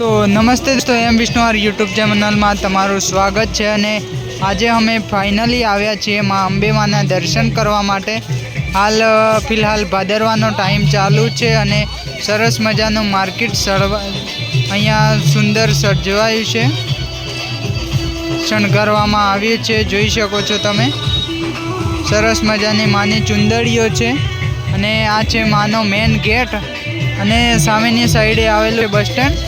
તો નમસ્તે દોસ્તો, એમ વિષ્ણુવાર યુટ્યુબ ચેનલમાં તમારું સ્વાગત છે અને આજે અમે ફાઇનલી આવ્યા છીએ મા અંબેમાના દર્શન કરવા માટે. હાલ ફિલહાલ ભાદરવાનો ટાઈમ ચાલુ છે અને સરસ મજાનું માર્કેટ સળવા, અહીંયા સુંદર સજવાયું છે. શણગારવામાં આવ્યું છે જોઈ શકો છો તમે. સરસ મજાની માની ચુંદડીઓ છે અને આ છે માનો મેન ગેટ અને સામેની સાઈડે આવેલું બસ સ્ટેન્ડ.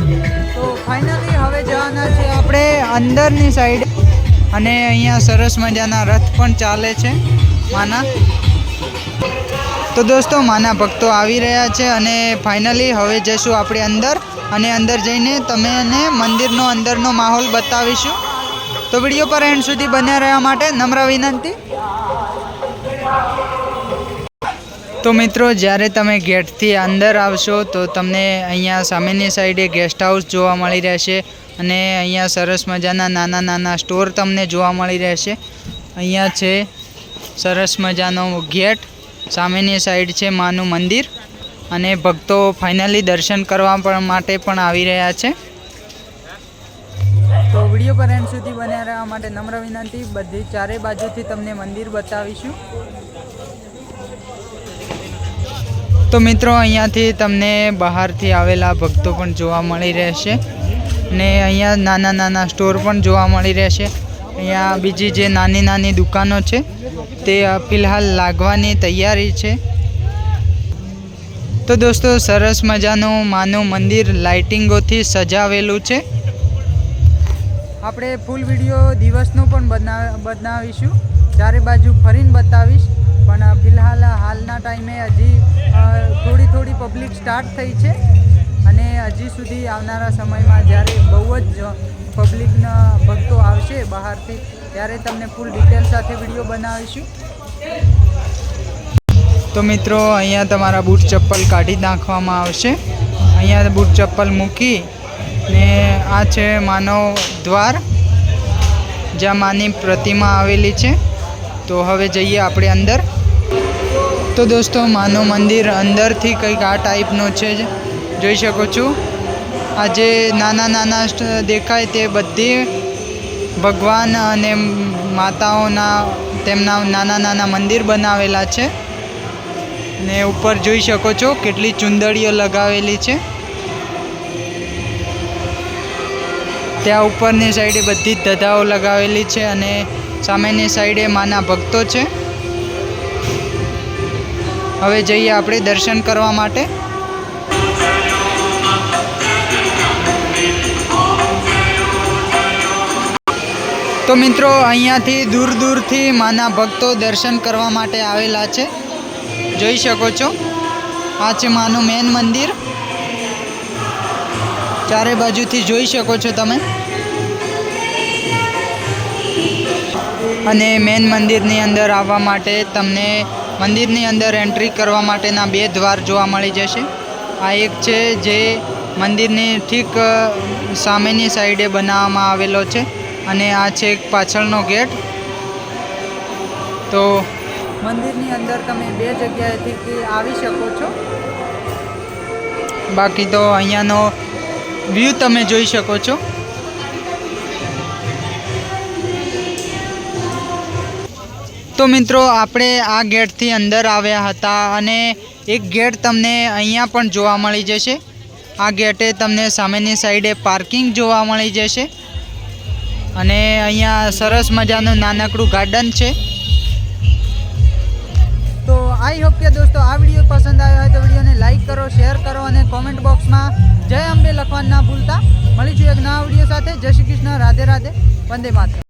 તો ફાઇનલી હવે જવાના છે આપણે અંદરની સાઈડ અને અહીંયા સરસ મજાના રથ પણ ચાલે છે માના. તો દોસ્તો, માના ભક્તો આવી રહ્યા છે અને ફાઇનલી હવે જઈશું આપણે અંદર. અને અંદર જઈને તમે અને મંદિરનો અંદરનો માહોલ બતાવીશું. તો વીડિયો પર એન્ડ સુધી બન્યા રહેવા માટે નમ્ર વિનંતી. તો મિત્રો, જ્યારે તમે ગેટથી અંદર આવશો, તો તમને અહીંયા સામેની સાઈડે ગેસ્ટ હાઉસ જોવા મળી રહેશે અને અહીંયા સરસ મજાના નાના નાના સ્ટોર તમને જોવા મળી રહેશે. અહીંયા છે સરસ મજાનો ગેટ, સામેની સાઈડ છે માનું મંદિર અને ભક્તો ફાઇનલી દર્શન કરવા પણ માટે પણ આવી રહ્યા છે. તો વીડિયો પર એન્ડ સુધી બન્યા રહેવા માટે નમ્ર વિનંતી. બધી ચારે બાજુથી તમને મંદિર બતાવીશું. તો મિત્રો, અહીંયાથી તમને બહારથી આવેલા ભક્તો પણ જોવા મળી રહેશે. ને અહીંયા નાના નાના સ્ટોર પણ જોવા મળી રહેશે. અહીંયા બીજી જે નાની નાની દુકાનો છે, તે ફિલહાલ લાગવાની તૈયારી છે. તો દોસ્તો, સરસ મજાનું માનું મંદિર લાઇટિંગોથી સજાવેલું છે. આપણે ફૂલ વીડિયો દિવસનો પણ બના, બનાવીશું. ચારે બાજુ ફરીને બતાવીશ. પણ ફિલહાલ હાલના ટાઈમે હજી પબ્લિક સ્ટાર્ટ થઈ છે અને હજી સુધી આવનારા સમયમાં જ્યારે બહુ જ પબ્લિકના ભક્તો આવશે બહારથી, ત્યારે તમને ફૂલ ડિટેલ સાથે વીડિયો બનાવીશું. તો મિત્રો, અહીંયા તમારા બૂટ ચપ્પલ કાઢી નાખવામાં આવશે. અહીંયા બૂટ ચપ્પલ મૂકી ને આ છે માનવ દ્વાર, જ્યાં માની પ્રતિમા આવેલી છે. તો હવે જઈએ આપણે અંદર. તો દોસ્તો, માનું મંદિર અંદરથી કંઈક આ ટાઈપનું છે જ. જોઈ શકો છો. આ જે નાના નાના દેખાય તે બધી ભગવાન અને માતાઓના તેમના નાના નાના મંદિર બનાવેલા છે. ને ઉપર જોઈ શકો છો કેટલી ચુંદડીઓ લગાવેલી છે. ત્યાં ઉપરની સાઈડે બધી જ ધજાઓ લગાવેલી છે અને સામેની સાઈડે માના ભક્તો છે. હવે જઈએ આપણે દર્શન કરવા માટે. તો મિત્રો, અહીંયાથી દૂર દૂરથી માના ભક્તો દર્શન કરવા માટે આવેલા છે. જોઈ શકો છો. આ છે માનું મેન મંદિર. ચારે બાજુથી જોઈ શકો છો તમે. અને મેન મંદિરની અંદર આવવા માટે તમને મંદિરની અંદર એન્ટ્રી કરવા માટેના બે દ્વાર જોવા મળી જશે. આ એક છે જે મંદિરની ઠીક સામેની સાઈડે બનાવવામાં આવેલો છે અને આ છે એક પાછળનો ગેટ. તો મંદિરની અંદર તમે બે જગ્યાએથી આવી શકો છો. બાકી તો અહીંયાનો વ્યૂ તમે જોઈ શકો છો. તો મિત્રો, આપણે આ ગેટથી અંદર આવ્યા હતા અને એક ગેટ તમને અહીંયા પણ જોવા મળી જશે. આ ગેટે તમને સામેની સાઈડે પાર્કિંગ જોવા મળી જશે. અને અહીંયા સરસ મજાનું નાનકડું ગાર્ડન છે. તો આઈ હોપ કે દોસ્તો આ વીડિયો પસંદ આવ્યો હોય તો વિડીયોને લાઈક કરો, શેર કરો અને કોમેન્ટ બોક્સમાં જય અંબે લખવાનું ના ભૂલતા. મળીશું એક નવા વીડિયો સાથે. જય શ્રી કૃષ્ણ. રાધે રાધે. વંદે માત્ર